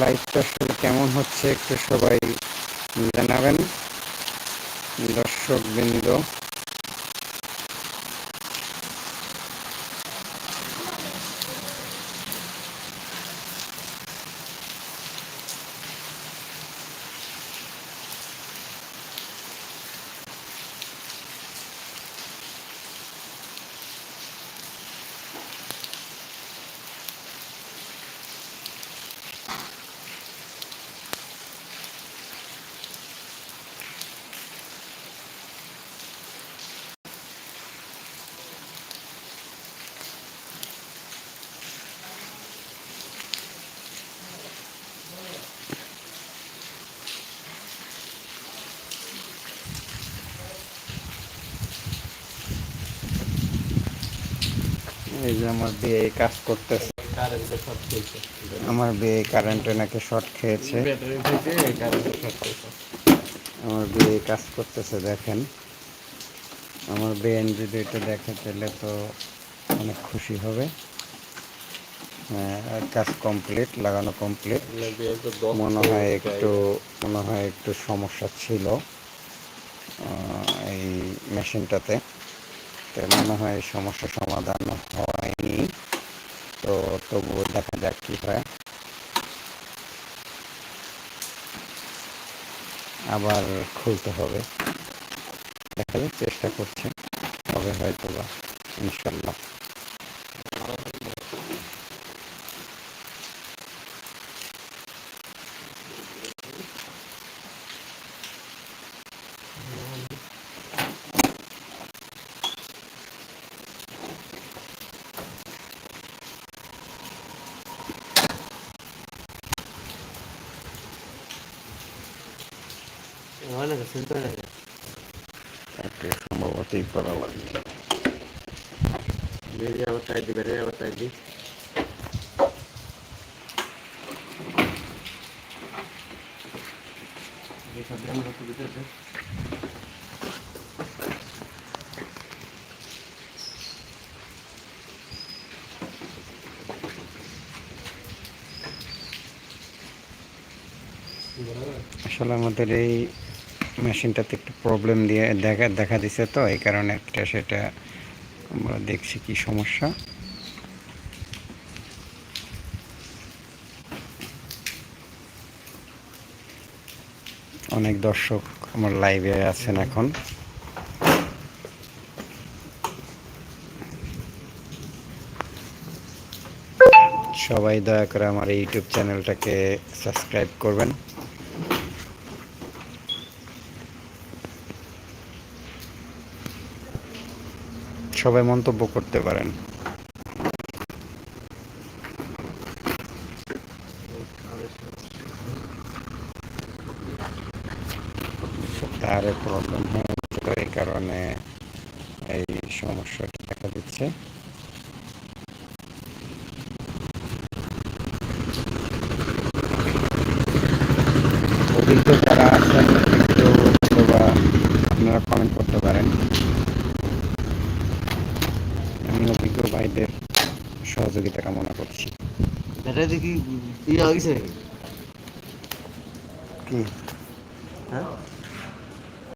লাইভটা আসলে কেমন হচ্ছে একটু সবাই জানাবেন। দর্শক এই যে আমার বিয়ে কাজ করতেছে। আমার বিয়ে কারেন্টে নাকি শর্ট খেয়েছে। আমার বিয়ে কাজ করতেছে, দেখেন। আমার বেন যদি এটা দেখে, তাহলে তো অনেক খুশি হবে। হ্যাঁ কাজ কমপ্লিট লাগানো কমপ্লিট মনে হয় একটু, মনে হয় একটু সমস্যা ছিল এই মেশিনটাতে তো মনে হয় সমস্যা সমাধান হয়নি। তো তবুও দেখা যাক কি হয়। আবার খুলতে হবে। দেখা যাক, চেষ্টা করছে। হবে হয়তো বা ইনশাল্লাহ। একটু সম্ভবতই করা লাগবে বেরিয়ে আবার টাইট দিই বেরিয়ে আবার টাইট দিই আসলে আমাদের এই মেশিনটাতে একটু প্রবলেম দিয়ে দেখা দেখা দিছে তো, এই কারণে একটা সেটা আমরা দেখছি কি সমস্যা। অনেক দর্শক আমার লাইভে আছেন এখন। সবাই দয়া করে আমার ইউটিউব চ্যানেলটাকে সাবস্ক্রাইব করবেন। সবাই মন্তব্য করতে পারেন। তারে প্রবলেম হয়েছিল এই কারণে এই সমস্যাটা দেখা দিচ্ছে। অভিজ্ঞ যারা আছেন সহযোগিতা কামনা করছি। ব্যাটারি দেখি ইয়ে হয়েছে কি? হ্যাঁ?